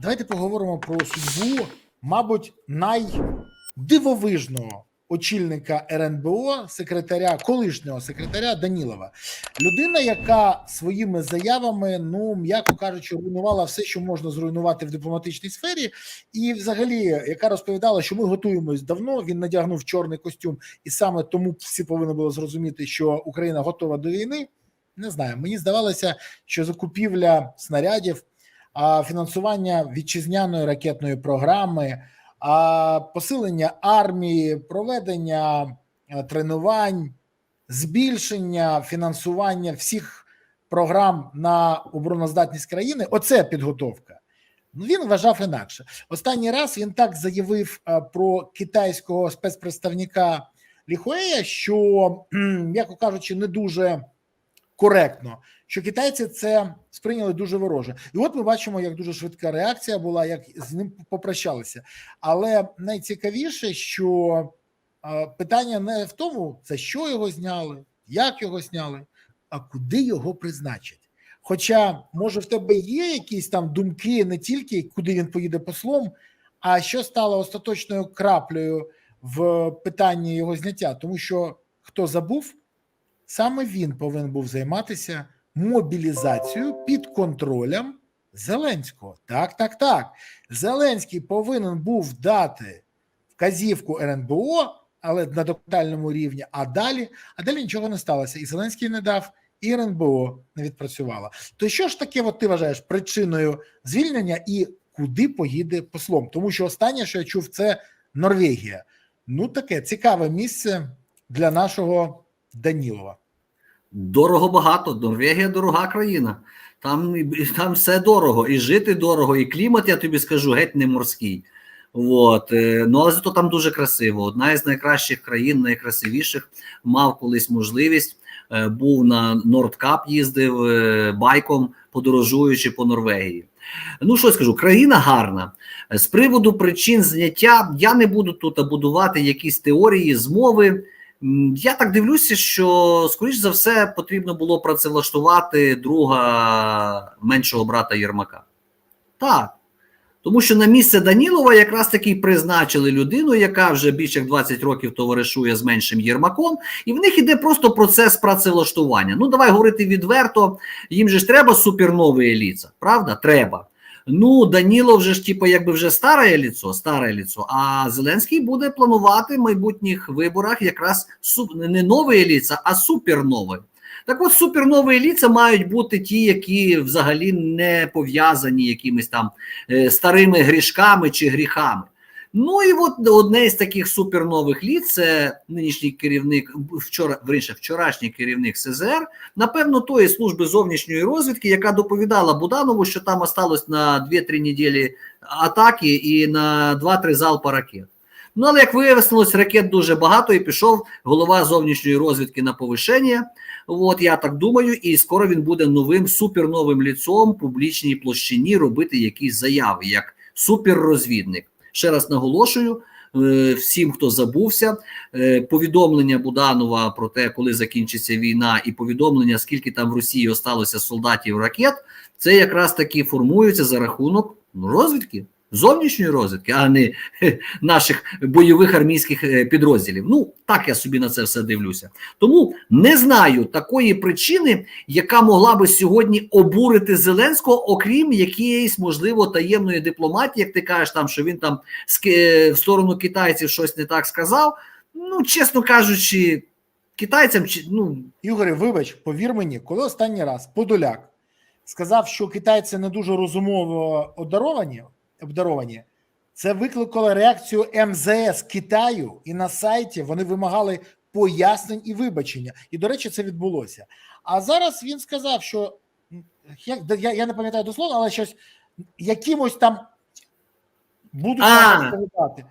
давайте поговоримо про судьбу, мабуть, найдивовижного очільника РНБО, секретаря, колишнього секретаря Данілова. Людина, яка своїми заявами, ну м'яко кажучи, руйнувала все, що можна зруйнувати в дипломатичній сфері, і взагалі, яка розповідала, що ми готуємось давно. Він надягнув чорний костюм, і саме тому всі повинні було зрозуміти, що Україна готова до війни. Не знаю, мені здавалося, що закупівля снарядів, фінансування вітчизняної ракетної програми, посилення армії, проведення е, тренувань, збільшення фінансування всіх програм на обороноздатність країни оце підготовка. Ну він вважав інакше. Останній раз він так заявив е, про китайського спецпредставника Ліхуея, що, м'яко кажучи, не дуже коректно, що китайці це сприйняли дуже вороже. І от ми бачимо, як дуже швидка реакція була, як з ним попрощалися. Але найцікавіше, що питання не в тому, за що його зняли, як його зняли, а куди його призначать. Хоча, може, в тебе є якісь там думки не тільки куди він поїде послом, а що стало остаточною краплею в питанні його зняття, тому що хто забув, саме він повинен був займатися мобілізацією під контролем Зеленського. Так, так, так. Зеленський повинен був дати вказівку РНБО, але на документальному рівні. А далі, а далі нічого не сталося. І Зеленський не дав, і РНБО не відпрацювала. То що ж таке, от ти вважаєш причиною звільнення і куди поїде послом? Тому що останнє, що я чув, це Норвегія. Ну, таке цікаве місце для нашого Данілова. Дорого багато. Норвегія дорога країна. Там там все дорого, і жити дорого, і клімат, я тобі скажу, геть не морський. От. Ну, але зато там дуже красиво. Одна із найкращих країн, найкрасивіших, мав колись можливість. Був на Нордкап, їздив байком, подорожуючи по Норвегії. Ну, що скажу, країна гарна. З приводу причин зняття я не буду тут будувати якісь теорії, змови. Я так дивлюся, що, скоріш за все, потрібно було працевлаштувати друга меншого брата Єрмака. Так. Тому що на місце Данілова якраз таки призначили людину, яка вже більше як 20 років товаришує з меншим Єрмаком, і в них іде просто процес працевлаштування. Ну, давай говорити відверто, їм же ж треба супернове ліца, правда? Треба. Ну, Даніло вже ж, типу, якби вже старе ліцо, старе ліцо, а Зеленський буде планувати в майбутніх виборах якраз суп, не нове ліца, а супернове. Так от супернові ліця мають бути ті, які взагалі не пов'язані якимись там е, старими грішками чи гріхами. Ну і от одне із таких супернових літ це нинішній керівник, вчора вірніше, вчорашній керівник СЗР, напевно, тої служби зовнішньої розвідки, яка доповідала Буданову, що там осталось на 2-3 неділі атаки і на 2-3 залпа ракет. Ну, але як вияснилось, ракет дуже багато, і пішов голова зовнішньої розвідки на повишення. От я так думаю, і скоро він буде новим суперновим ліцом публічній площині робити якісь заяви як суперрозвідник. Ще раз наголошую. Всім, хто забувся, повідомлення Буданова про те, коли закінчиться війна, і повідомлення, скільки там в Росії осталося солдатів ракет, це якраз таки формується за рахунок розвідки. Зовнішньої розвідки, а не наших бойових армійських підрозділів. Ну так я собі на це все дивлюся. Тому не знаю такої причини, яка могла би сьогодні обурити Зеленського, окрім якоїсь можливо таємної дипломатії, як ти кажеш, там що він там в сторону китайців щось не так сказав. Ну, чесно кажучи, китайцям ну Ігорі, вибач, повір мені, коли останній раз Подоляк сказав, що китайці не дуже розумово одаровані обдаровані. Це викликало реакцію МЗС Китаю, і на сайті вони вимагали пояснень і вибачення. І, до речі, це відбулося. А зараз він сказав, що я я, я не пам'ятаю дословно, але щось якимось там будуть розповідати.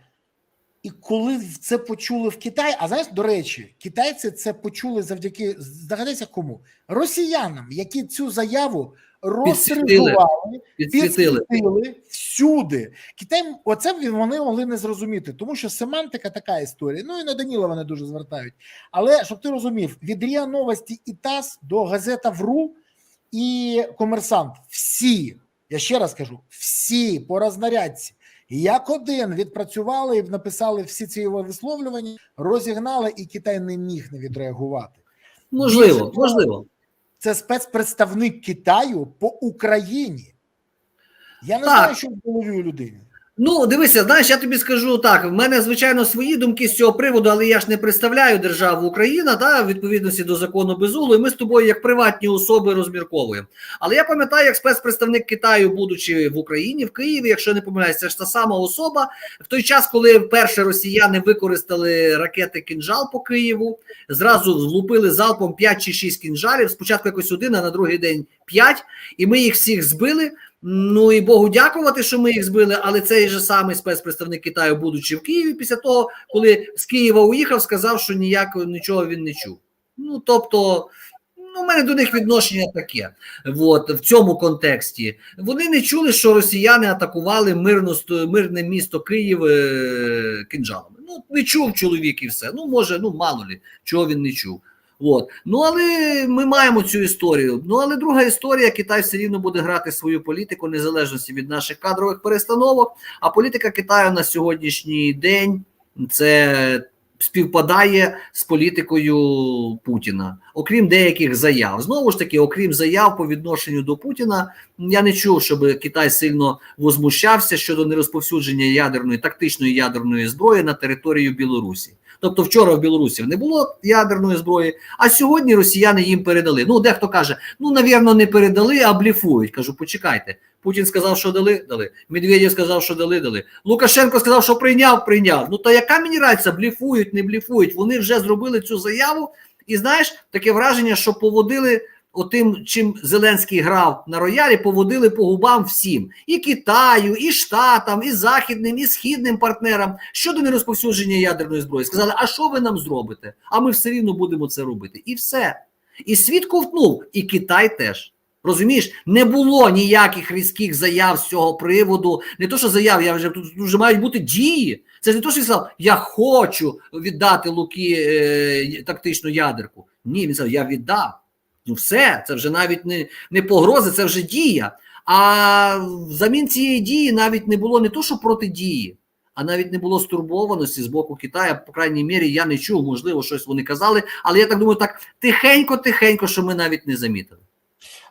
І коли це почули в Китаї, а знаєш, до речі, китайці це почули завдяки здогадайся кому росіянам, які цю заяву розстрілювали, підсвітили всюди. Китай, оце вони могли не зрозуміти, тому що семантика така історія. Ну і на Даніла вони дуже звертають. Але щоб ти розумів, від РІА Новості і ТАСС до газета ВРУ і Комерсант всі Я ще раз кажу: всі по рознарядці, як один відпрацювали і написали всі ці його висловлювання, розігнали, і Китай не міг не відреагувати. Можливо, можливо. Це спецпредставник Китаю по Україні. Я не Так. знаю, що в голові у людини. Ну, дивися, знаєш, я тобі скажу так: в мене звичайно свої думки з цього приводу, але я ж не представляю державу Україна та в відповідності до закону Безуглу, і ми з тобою як приватні особи розмірковуємо. Але я пам'ятаю, як спецпредставник Китаю, будучи в Україні, в Києві, якщо не помиляюся, це ж та сама особа. В той час, коли вперше росіяни використали ракети кінжал по Києву, зразу влупили залпом 5 чи 6 кінжалів. Спочатку якось один, а на другий день 5, і ми їх всіх збили. Ну і Богу дякувати, що ми їх збили, але цей же самий спецпредставник Китаю, будучи в Києві, після того, коли з Києва уїхав, сказав, що ніякого нічого він не чув. Ну тобто, ну, у мене до них відношення таке. От, в цьому контексті вони не чули, що росіяни атакували мирно, мирне місто Київ е, кинджалами. Ну, не чув чоловік і все. Ну, може, ну мало лі, чого він не чув. От. Ну, але ми маємо цю історію. Ну, але друга історія: Китай все рівно буде грати свою політику незалежності від наших кадрових перестановок. А політика Китаю на сьогоднішній день це співпадає з політикою Путіна, окрім деяких заяв. Знову ж таки, окрім заяв по відношенню до Путіна, я не чув, щоб Китай сильно возмущався щодо нерозповсюдження ядерної тактичної ядерної зброї на територію Білорусі. Тобто вчора в Білорусі не було ядерної зброї, а сьогодні росіяни їм передали. Ну, дехто каже: ну, навірно, не передали, а бліфують. Кажу, почекайте. Путін сказав, що дали, дали. Медведєв сказав, що дали, дали. Лукашенко сказав, що прийняв, прийняв. Ну то яка мені разниця, бліфують, не бліфують? Вони вже зробили цю заяву, і знаєш, таке враження, що поводили отим, чим Зеленський грав на роялі, поводили по губам всім: і Китаю, і Штатам, і західним, і східним партнерам щодо нерозповсюдження ядерної зброї. Сказали, а що ви нам зробите? А ми все рівно будемо це робити. І все. І світ ковтнув, і Китай теж. Розумієш, не було ніяких різких заяв з цього приводу. Не то, що заяв, я вже тут вже мають бути дії. Це ж не то, що він сказав, я хочу віддати Луки е, тактичну ядерку. Ні, він сказав, я віддав. Ну, все, це вже навіть не, не погрози, це вже дія. А взамін цієї дії навіть не було не то, що протидії, а навіть не було стурбованості з боку Китаю. По крайній мірі, я не чув, можливо, щось вони казали, але я так думаю, так тихенько-тихенько, що ми навіть не замітили.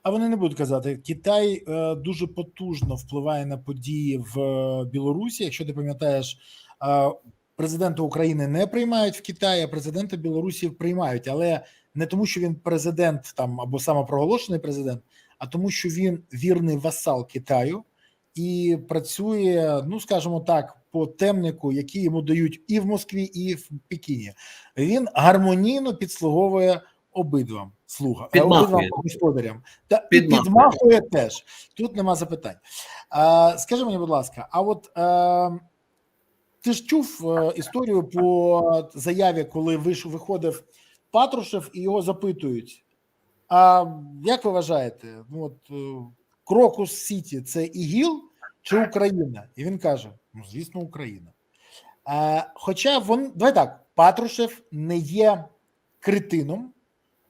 А вони не будуть казати. Китай е, дуже потужно впливає на події в е, Білорусі. Якщо ти пам'ятаєш, е, президента України не приймають в Китаї, а президента Білорусі приймають, але не тому, що він президент там або самопроголошений президент, а тому, що він вірний васал Китаю і працює, ну скажімо так, по темнику, який йому дають і в Москві, і в Пекіні. Він гармонійно підслуговує обидвам слуга Підмахує. обидвам господарям та Підмахує. підмахує теж. Тут нема запитань. А, скажи мені, будь ласка, а от е, ти ж чув е, історію по заяві, коли вийшов, виходив Патрушев і його запитують. А як ви вважаєте, ну от е, Крокус Сіті це ІГІЛ чи Україна? І він каже: ну, звісно, Україна. А, хоча він, давай так, Патрушев не є критином,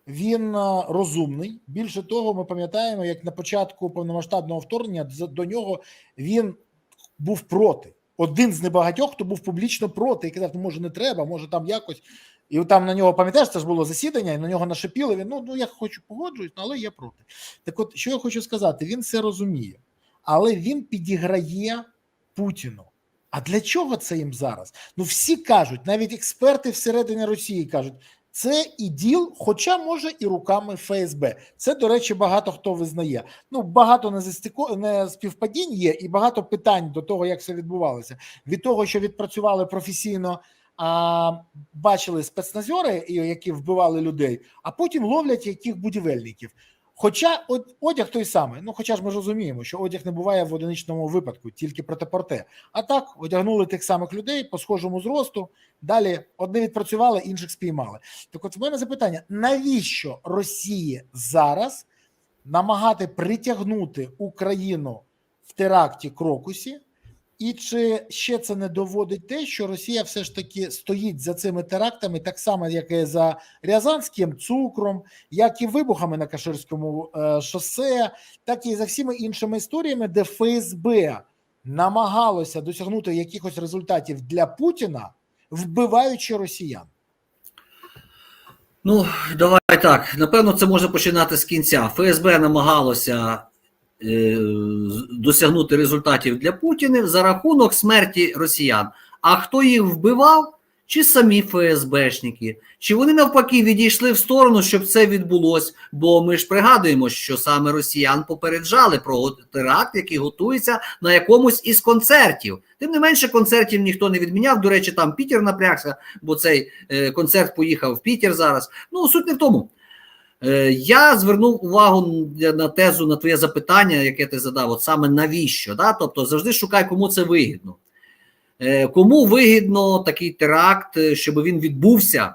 він е, розумний. Більше того, ми пам'ятаємо, як на початку повномасштабного вторгнення до нього він був проти. Один з небагатьох, хто був публічно проти і казав, ну може не треба, може там якось. І там на нього, пам'ятаєш, це ж було засідання, і на нього нашипіли. Він ну, ну я хочу погоджуюсь, але я проти. Так от, що я хочу сказати, він це розуміє, але він підіграє Путіну. А для чого це їм зараз? Ну всі кажуть, навіть експерти всередині Росії кажуть, це і діл, хоча може і руками ФСБ. Це, до речі, багато хто визнає. Ну багато не співпадінь є, і багато питань до того, як все відбувалося. Від того, що відпрацювали професійно, а, бачили спецназьори, які вбивали людей, а потім ловлять яких будівельників. Хоча от, одяг той самий, ну хоча ж ми розуміємо, що одяг не буває в одиничному випадку, тільки протипорте. А так одягнули тих самих людей по схожому зросту. Далі одне відпрацювали, інших спіймали. Так, от в мене запитання: навіщо Росії зараз намагати притягнути Україну в теракті Крокусі І чи ще це не доводить те, що Росія все ж таки стоїть за цими терактами, так само, як і за Рязанським цукром, як і вибухами на Каширському е, шосе, так і за всіма іншими історіями, де ФСБ намагалося досягнути якихось результатів для Путіна, вбиваючи росіян? Ну, давай так. Напевно, це можна починати з кінця. ФСБ намагалося досягнути результатів для Путіна за рахунок смерті росіян. А хто їх вбивав? Чи самі ФСБшники, чи вони навпаки відійшли в сторону, щоб це відбулось? Бо ми ж пригадуємо, що саме росіян попереджали про теракт, який готується на якомусь із концертів. Тим не менше, концертів ніхто не відміняв. До речі, там Пітер напрягся, бо цей е, концерт поїхав в Пітер зараз. Ну, суть не в тому. Е, я звернув увагу на тезу на твоє запитання, яке ти задав, от саме навіщо? Да? Тобто завжди шукай, кому це вигідно. Е, Кому вигідно такий теракт, е, щоб він відбувся,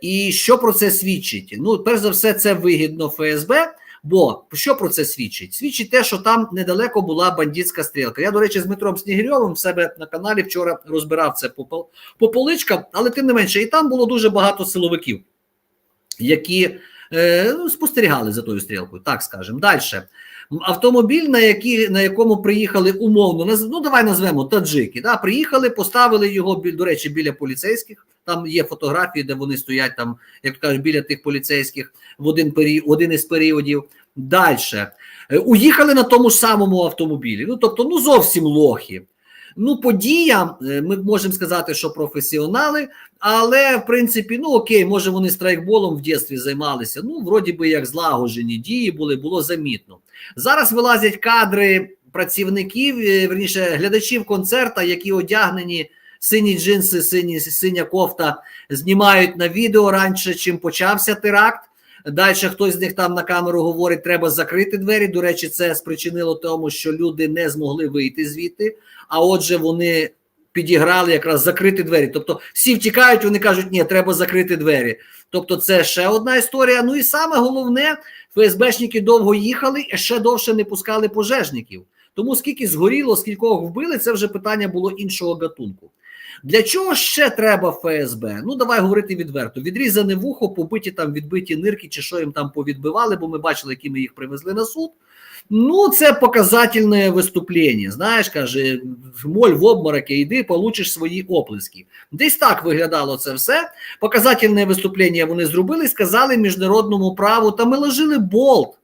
і що про це свідчить? Ну, перш за все, це вигідно ФСБ. Бо що про це свідчить? Свідчить те, що там недалеко була бандитська стрілка. Я, до речі, з Дмитром Снігирьовим в себе на каналі вчора розбирав це по, по поличкам, але тим не менше, і там було дуже багато силовиків, які е, ну, спостерігали за тою стрілкою, так скажемо. Далі. Автомобіль, на, які, на якому приїхали умовно, ну давай назвемо таджики. Да, приїхали, поставили його до речі, біля поліцейських. Там є фотографії, де вони стоять там, як кажуть, біля тих поліцейських в один пері... один із періодів. Далі. Уїхали на тому ж самому автомобілі. Ну, тобто, ну зовсім лохи. Ну, подія, е, ми можемо сказати, що професіонали, але в принципі, ну окей, може вони страйкболом в дитинстві займалися. Ну, вроді би, як злагоджені дії були, було замітно. Зараз вилазять кадри працівників, е, верніше глядачів концерта, які одягнені сині джинси, сині, синя кофта, знімають на відео раніше, чим почався теракт. Далі хтось з них там на камеру говорить, треба закрити двері. До речі, це спричинило тому, що люди не змогли вийти звідти. А отже, вони підіграли якраз закрити двері. Тобто всі втікають, вони кажуть, ні, треба закрити двері. Тобто, це ще одна історія. Ну і саме головне, ФСБшники довго їхали і ще довше не пускали пожежників. Тому скільки згоріло, скількох вбили, це вже питання було іншого гатунку. Для чого ще треба ФСБ? Ну давай говорити відверто. Відрізане вухо, побиті там відбиті нирки, чи що їм там повідбивали, бо ми бачили, які ми їх привезли на суд. Ну, це показательне виступлення. Знаєш, каже, моль в обмороки, йди, получиш свої оплески. Десь так виглядало це все. Показательне виступлення вони зробили, сказали міжнародному праву, та ми ложили болт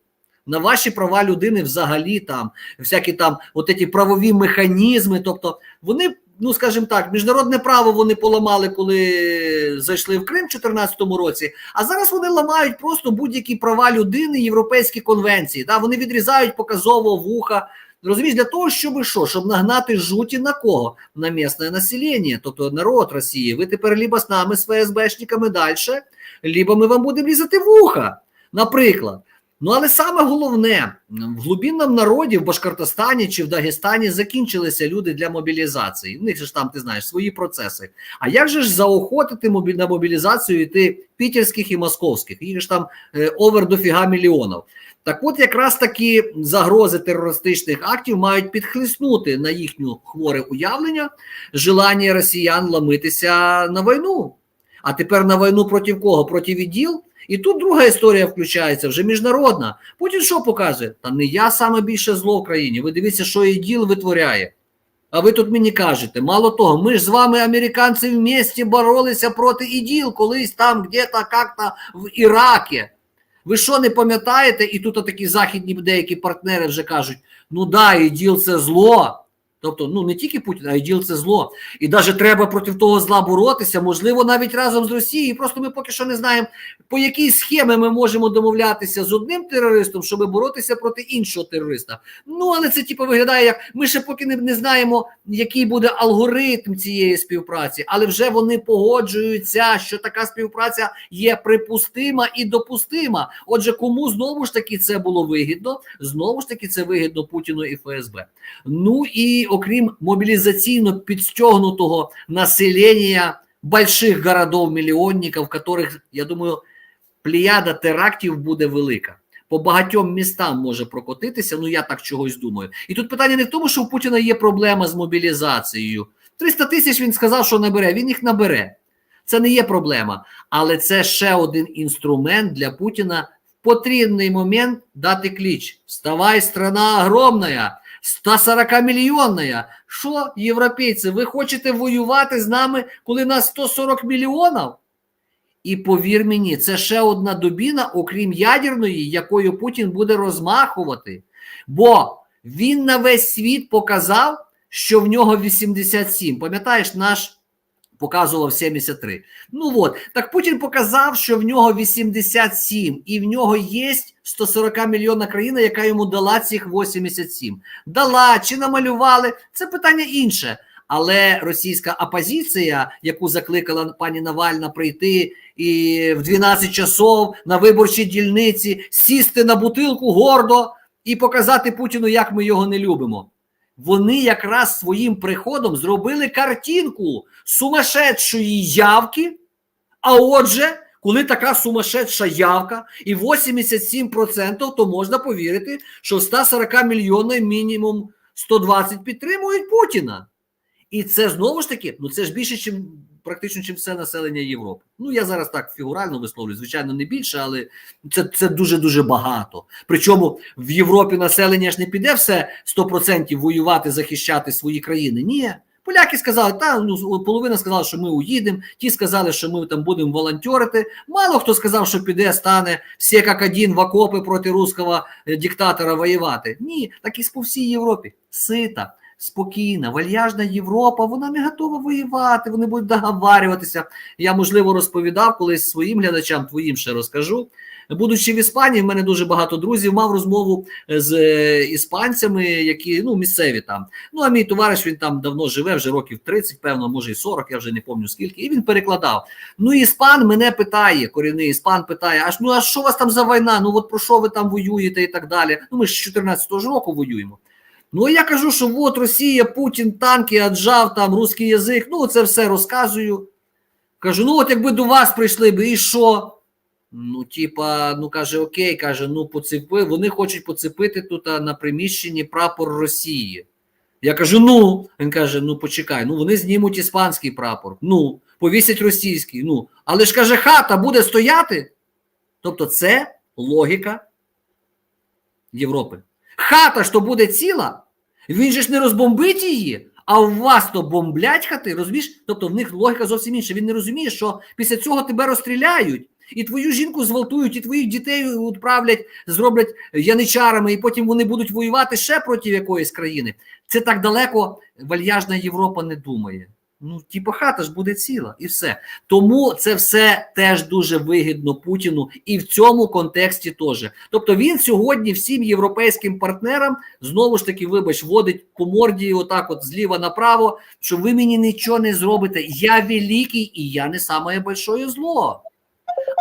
на ваші права людини взагалі там, всякі там от ці правові механізми. Тобто вони, ну скажімо так, міжнародне право вони поламали, коли зайшли в Крим в 2014 році. А зараз вони ламають просто будь-які права людини, європейські конвенції. Да? Вони відрізають показово вуха. Розумієш, для того, щоб що? Щоб нагнати жуті на кого? На місне населення, тобто народ Росії. Ви тепер либо з нами, з ФСБшниками далі, либо ми вам будемо різати вуха, наприклад. Ну, але саме головне, в глубинному народі в Башкортостані чи в Дагестані закінчилися люди для мобілізації. У них ж там, ти знаєш, свої процеси. А як же ж заохотити мобіль... на мобілізацію йти пітерських і московських? Їх ж там е, овер дофіга мільйонів. Так от якраз такі загрози терористичних актів мають підхлиснути на їхню хворе уявлення желання росіян ламитися на війну. А тепер на війну проти кого? Проти відділ? І тут друга історія включається, вже міжнародна. Путін що покаже? Та не я саме більше зло в країні. Ви дивіться, що іділ витворяє. А ви тут мені кажете, мало того, ми ж з вами, американці, в місті боролися проти іділ колись там, где-то, как-то в Іракі. Ви що не пам'ятаєте? І тут такі західні деякі партнери вже кажуть: ну да, іділ це зло. Тобто, ну не тільки Путін, а іділ це зло. І навіть треба проти того зла боротися, можливо, навіть разом з Росією. Просто ми поки що не знаємо, по якій схемі ми можемо домовлятися з одним терористом, щоб боротися проти іншого терориста. Ну, але це типу виглядає як ми ще поки не, не знаємо, який буде алгоритм цієї співпраці, але вже вони погоджуються, що така співпраця є припустима і допустима. Отже, кому знову ж таки це було вигідно? Знову ж таки, це вигідно Путіну і ФСБ. Ну і окрім мобілізаційно підстегнутого населення больших городов мільйонників, в которых, я думаю, плеяда терактів буде велика. по багатьом містам може прокотитися. Ну я так чогось думаю. І тут питання не в тому, що у Путіна є проблема з мобілізацією. 300 тисяч він сказав, що набере. Він їх набере. Це не є проблема, але це ще один інструмент для Путіна в потрібний момент дати кліч. Вставай, страна огромная, 140 мільйонна. Що, європейці, ви хочете воювати з нами, коли нас 140 мільйонів? І повір мені, це ще одна добіна, окрім ядерної, якою Путін буде розмахувати. Бо він на весь світ показав, що в нього 87. Пам'ятаєш, наш показував 73. Ну от, так Путін показав, що в нього 87, і в нього є 140 мільйонна країна, яка йому дала цих 87. Дала чи намалювали, це питання інше. Але російська опозиція, яку закликала пані Навальна прийти і в 12 часов на виборчій дільниці сісти на бутилку гордо і показати Путіну, як ми його не любимо. Вони якраз своїм приходом зробили картинку сумасшедшої явки. А отже, коли така сумасшедша явка і 87%, то можна повірити, що в 140 мільйонів мінімум 120 підтримують Путіна. І це знову ж таки, ну це ж більше, ніж практично, чим все населення Європи. Ну я зараз так фігурально висловлюю, звичайно, не більше, але це це дуже дуже багато. Причому в Європі населення ж не піде все 100% воювати, захищати свої країни. Ні. Поляки сказали, та ну половина сказала, що ми уїдемо. Ті сказали, що ми там будемо волонтерити. Мало хто сказав, що піде, стане всі як один в окопи проти руського диктатора воювати. Ні, так і по всій Європі. Сита спокійна, вальяжна Європа, вона не готова воювати, вони будуть договарюватися. Я, можливо, розповідав колись своїм глядачам, твоїм ще розкажу. Будучи в Іспанії, в мене дуже багато друзів мав розмову з е, іспанцями, які ну місцеві там. Ну а мій товариш він там давно живе, вже років 30, певно, може і 40, я вже не пам'ятаю скільки. І він перекладав. Ну, іспан мене питає, корінний іспан питає: аж ну а що у вас там за війна? Ну от про що ви там воюєте і так далі. Ну ми ж з 14-го року воюємо. Ну, я кажу, що от Росія, Путін, танки, аджав, там русський язик, ну це все розказую. Кажу, ну от якби до вас прийшли би, і що? Ну, типа, ну каже, окей, каже, ну поцепи, вони хочуть поцепити тут на приміщенні прапор Росії. Я кажу, ну, він каже: ну почекай, ну вони знімуть іспанський прапор, ну, повісять російський, ну, але ж каже, хата буде стояти. Тобто, це логіка Європи. Хата то буде ціла, він же ж не розбомбить її, а у вас то бомблять хати, розумієш? Тобто в них логіка зовсім інша. Він не розуміє, що після цього тебе розстріляють, і твою жінку зґвалтують, і твоїх дітей відправлять, зроблять яничарами, і потім вони будуть воювати ще проти якоїсь країни. Це так далеко вальяжна Європа не думає. Ну, типу, хата ж буде ціла, і все. Тому це все теж дуже вигідно Путіну, і в цьому контексті теж. Тобто він сьогодні всім європейським партнерам знову ж таки, вибач, водить по морді, отак, от зліва направо, що ви мені нічого не зробите. Я великий і я не саме большое зло.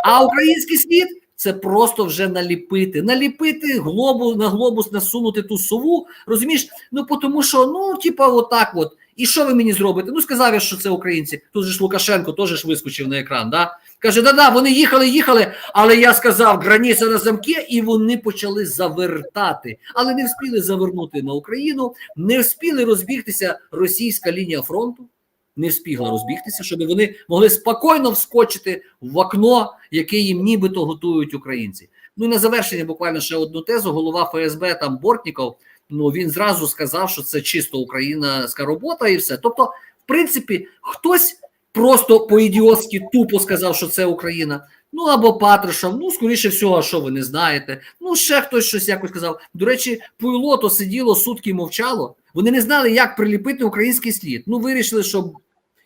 А український світ це просто вже наліпити, наліпити глобус на глобус, насунути ту сову. Розумієш? Ну тому що ну, типа, отак от. І що ви мені зробите? Ну, сказав я, що це українці. Тут же ж Лукашенко теж вискочив на екран. да? Каже, да-да, вони їхали, їхали, але я сказав, границя на замки, і вони почали завертати. Але не встигли завернути на Україну, не встигли розбігтися російська лінія фронту. Не встигла розбігтися, щоб вони могли спокійно вскочити в окно, яке їм нібито готують українці. Ну і на завершення буквально ще одну тезу. Голова ФСБ там Бортніков. Ну він зразу сказав, що це чисто українська робота, і все. Тобто, в принципі, хтось просто по-ідіотськи тупо сказав, що це Україна. Ну або Патрушев, ну скоріше всього, що ви не знаєте. Ну ще хтось щось якось сказав. До речі, Пуйло то сиділо сутки мовчало. Вони не знали, як приліпити український слід. Ну вирішили, що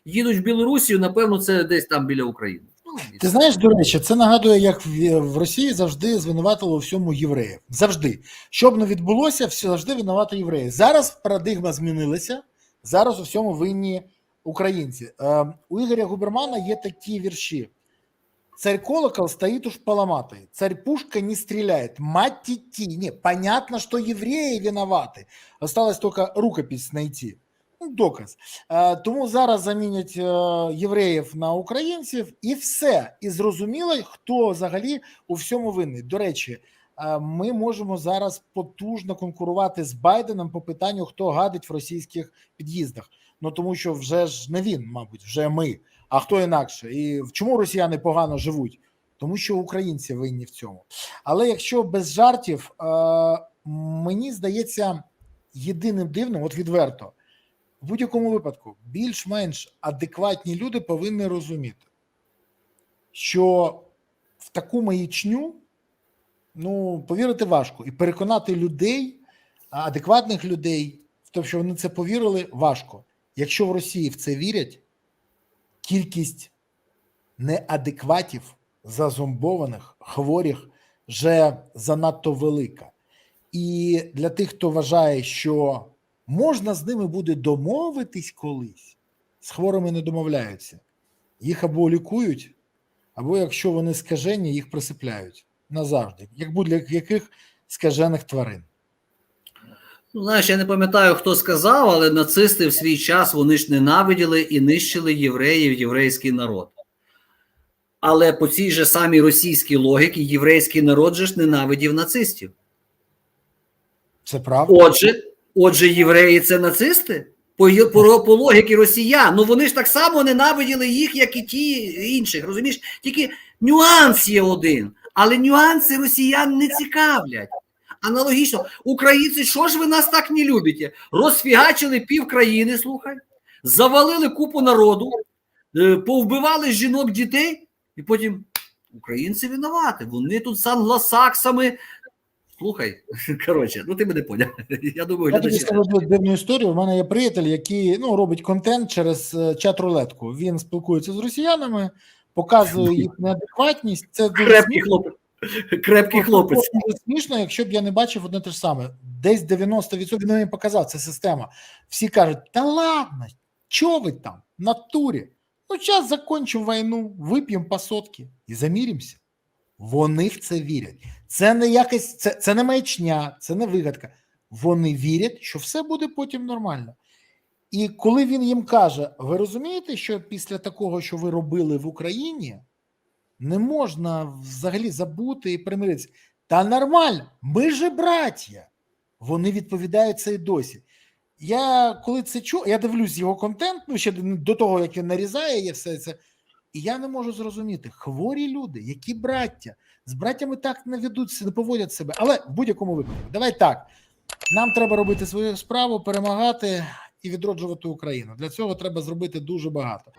їдуть в Білорусію, напевно, це десь там біля України. Ти знаєш, до речі, це нагадує, як в, Росії завжди звинуватили у всьому євреїв. Завжди. Що б не відбулося, завжди винувати євреї. Зараз парадигма змінилася. Зараз у всьому винні українці. Е, у Ігоря Губермана є такі вірші. Царь колокол стоит уж поломатый, царь пушка не стреляет, мать идти. Не, понятно, что евреи виноваты. Осталось только рукопись найти. Ну, доказ. Е, Тому зараз замінять е, євреїв на українців, і все. І зрозуміло, хто взагалі у всьому винний. До речі, е, ми можемо зараз потужно конкурувати з Байденом по питанню, хто гадить в російських під'їздах. Ну тому що вже ж не він, мабуть, вже ми. А хто інакше? І чому росіяни погано живуть? Тому що українці винні в цьому. Але якщо без жартів, мені здається, єдиним дивним, от відверто, в будь-якому випадку, більш-менш адекватні люди повинні розуміти, що в таку маячню ну, повірити важко. І переконати людей, адекватних людей, в те, що вони це повірили, важко. Якщо в Росії в це вірять, кількість неадекватів, зазомбованих, хворих вже занадто велика. І для тих, хто вважає, що можна з ними буде домовитись колись, з хворими не домовляються. Їх або лікують, або якщо вони скажені, їх присипляють назавжди, як будь-яких скажених тварин. Ну, знаєш, я не пам'ятаю, хто сказав, але нацисти в свій час вони ж ненавиділи і нищили євреїв, єврейський народ. Але по цій же самій російській логіці єврейський народ же ж ненавидів нацистів. Це правда. Отже, отже, євреї це нацисти? По, по, по логіки росіян. Ну вони ж так само ненавиділи їх, як і ті інших. Розумієш? Тільки нюанс є один. Але нюанси росіян не цікавлять. Аналогічно, українці, що ж ви нас так не любите? Розфігачили пів країни, слухай, завалили купу народу, е, повбивали жінок, дітей, і потім українці винуваті. Вони тут з англосаксами. Слухай, коротше, ну ти мене поняв. Я думаю, Я тобі скажу дивну історію. У мене є приятель, який ну, робить контент через е, чат-рулетку. Він спілкується з росіянами, показує їх неадекватність. Це дуже Крепкий хлопець. Крепкий хлопець. Дуже смішно, якщо б я не бачив одне те ж саме. Десь 90% він мені показав, це система. Всі кажуть: та ладно, чого ви там, в натурі? Ну, час закончимо війну, вип'ємо по сотки і заміримося. Вони в це вірять. Це не якась, це, це не маячня, це не вигадка. Вони вірять, що все буде потім нормально. І коли він їм каже: ви розумієте, що після такого, що ви робили в Україні, не можна взагалі забути і примиритися. Та нормально, ми же браття. Вони відповідають це і досі. Я коли це чую, я дивлюсь його контент, ну ще до того, як він нарізає є все це. І я не можу зрозуміти, хворі люди, які браття, з браттями так не ведуться, не поводять себе. Але в будь-якому випадку, давай так. Нам треба робити свою справу, перемагати і відроджувати Україну. Для цього треба зробити дуже багато.